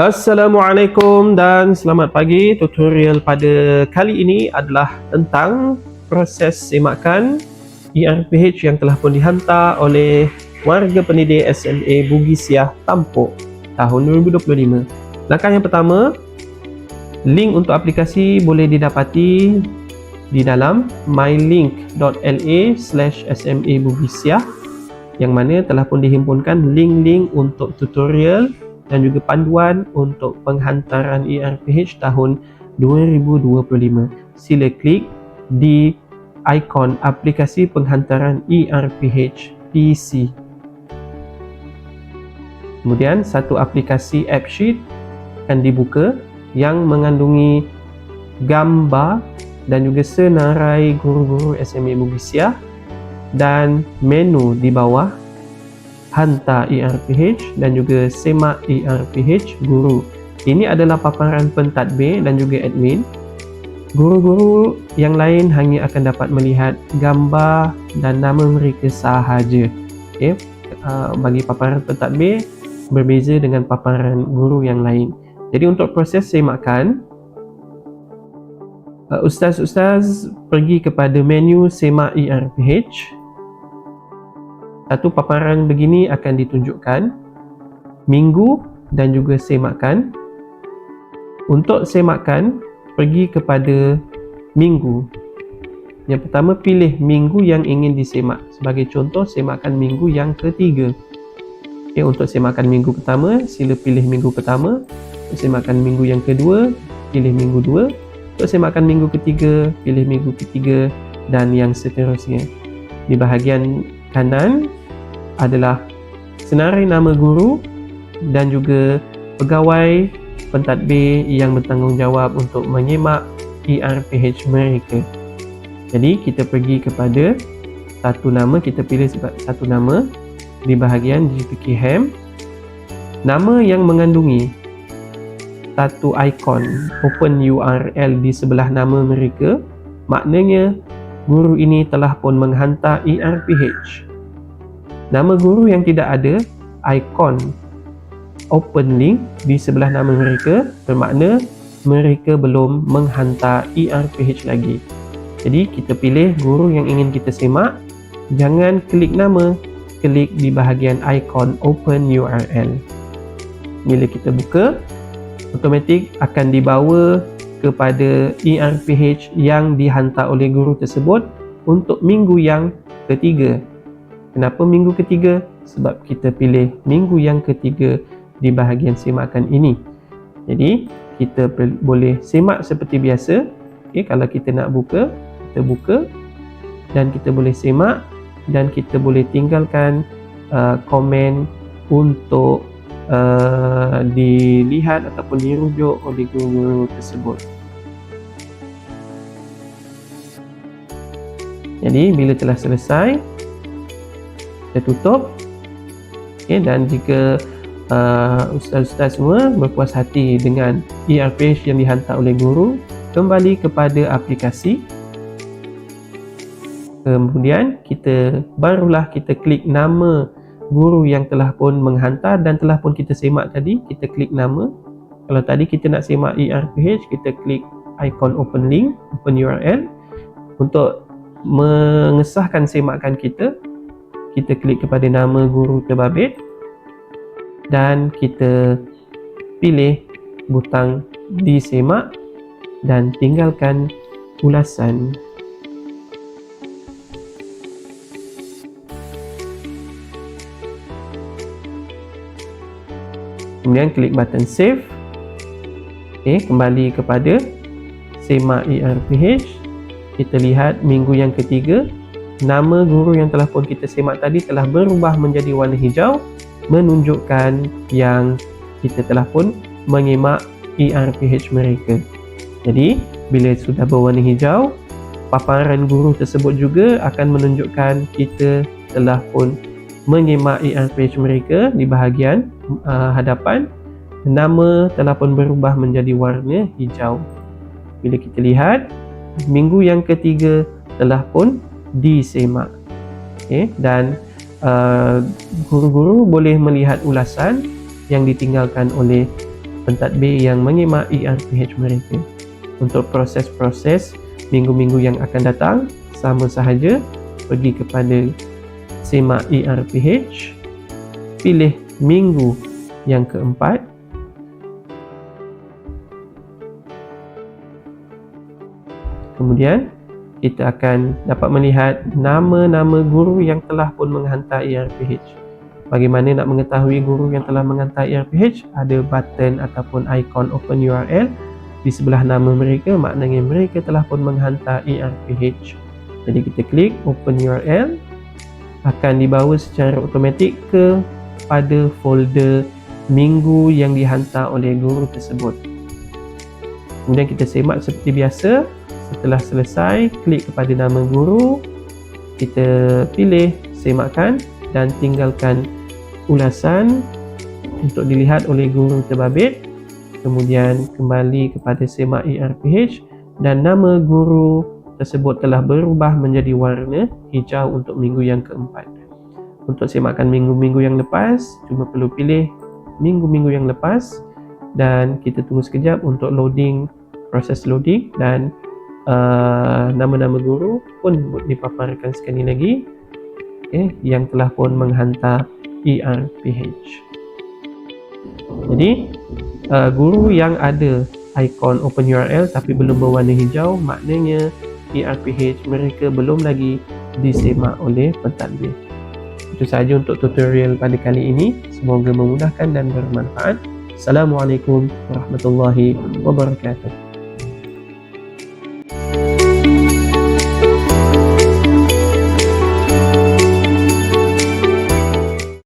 Assalamualaikum dan selamat pagi. Tutorial pada kali ini adalah tentang proses semakan ERPH yang telah pun dihantar oleh warga pendidik SMA Bugis Siah Tampuk tahun 2025. Langkah yang pertama, link untuk aplikasi boleh didapati di dalam mylink.la slash SMA Bugis Siah yang mana telah pun dihimpunkan link-link untuk tutorial dan juga panduan untuk penghantaran ERPH tahun 2025. Sila klik di ikon aplikasi penghantaran ERPH PC. Kemudian satu aplikasi AppSheet akan dibuka yang mengandungi gambar dan juga senarai guru-guru SMA Bugisia dan menu di bawah hantar ERPH dan juga semak ERPH guru. Ini adalah paparan pentadbir dan juga admin. Guru-guru yang lain hanya akan dapat melihat gambar dan nama mereka sahaja. Okay. Uh, bagi paparan pentadbir berbeza dengan paparan guru yang lain. Jadi untuk proses semakan, uh, ustaz-ustaz pergi kepada menu semak ERPH satu paparan begini akan ditunjukkan minggu dan juga semakan. Untuk semakan pergi kepada minggu. Yang pertama pilih minggu yang ingin disemak. Sebagai contoh semakan minggu yang ketiga. Okay, untuk semakan minggu pertama sila pilih minggu pertama. Untuk semakan minggu yang kedua pilih minggu dua. Untuk semakan minggu ketiga pilih minggu ketiga dan yang seterusnya. Di bahagian kanan adalah senarai nama guru dan juga pegawai pentadbir yang bertanggungjawab untuk menyemak ERPH mereka. Jadi kita pergi kepada satu nama, kita pilih satu nama di bahagian GPK HAM. Nama yang mengandungi satu ikon open URL di sebelah nama mereka maknanya guru ini telah pun menghantar ERPH Nama guru yang tidak ada ikon open link di sebelah nama mereka bermakna mereka belum menghantar ERPH lagi. Jadi kita pilih guru yang ingin kita semak, jangan klik nama, klik di bahagian ikon open URL. Bila kita buka, automatik akan dibawa kepada ERPH yang dihantar oleh guru tersebut untuk minggu yang ketiga. Kenapa minggu ketiga? Sebab kita pilih minggu yang ketiga di bahagian semakan ini. Jadi, kita boleh semak seperti biasa. Okay, kalau kita nak buka, kita buka dan kita boleh semak dan kita boleh tinggalkan uh, komen untuk uh, dilihat ataupun dirujuk oleh guru-guru tersebut. Jadi, bila telah selesai, kita tutup okay, dan jika uh, ustaz-ustaz semua berpuas hati dengan ERPH yang dihantar oleh guru kembali kepada aplikasi kemudian kita barulah kita klik nama guru yang telah pun menghantar dan telah pun kita semak tadi kita klik nama. Kalau tadi kita nak semak ERPH kita klik ikon open link open URL untuk mengesahkan semakan kita kita klik kepada nama guru terbabit dan kita pilih butang disemak dan tinggalkan ulasan kemudian klik button save. Okay, kembali kepada semak ERPH kita lihat minggu yang ketiga. Nama guru yang telah pun kita semak tadi telah berubah menjadi warna hijau menunjukkan yang kita telah pun mengemak ERPH mereka. Jadi, bila sudah berwarna hijau, paparan guru tersebut juga akan menunjukkan kita telah pun mengemak ERPH mereka di bahagian uh, hadapan. Nama telah pun berubah menjadi warna hijau. Bila kita lihat, minggu yang ketiga telah pun disemak. Okay, dan uh, guru-guru boleh melihat ulasan yang ditinggalkan oleh pentadbir yang mengimak ERPH mereka. Untuk proses-proses minggu-minggu yang akan datang, sama sahaja pergi kepada semak ERPH, pilih minggu yang keempat, kemudian kita akan dapat melihat nama-nama guru yang telah pun menghantar ERPH. Bagaimana nak mengetahui guru yang telah menghantar ERPH? Ada button ataupun ikon open URL di sebelah nama mereka, maknanya mereka telah pun menghantar ERPH. Jadi kita klik open URL, akan dibawa secara automatik ke pada folder minggu yang dihantar oleh guru tersebut. Kemudian kita semak seperti biasa, Setelah selesai, klik kepada nama guru. Kita pilih semakkan dan tinggalkan ulasan untuk dilihat oleh guru terbabit. Kemudian kembali kepada semak ERPH dan nama guru tersebut telah berubah menjadi warna hijau untuk minggu yang keempat. Untuk semakkan minggu-minggu yang lepas, cuma perlu pilih minggu-minggu yang lepas dan kita tunggu sekejap untuk loading proses loading dan uh, nama-nama guru pun dipaparkan sekali lagi okay, yang telah pun menghantar ERPH. Jadi uh, guru yang ada ikon open URL tapi belum berwarna hijau maknanya ERPH mereka belum lagi disemak oleh pentadbir. Itu sahaja untuk tutorial pada kali ini. Semoga memudahkan dan bermanfaat. Assalamualaikum warahmatullahi wabarakatuh.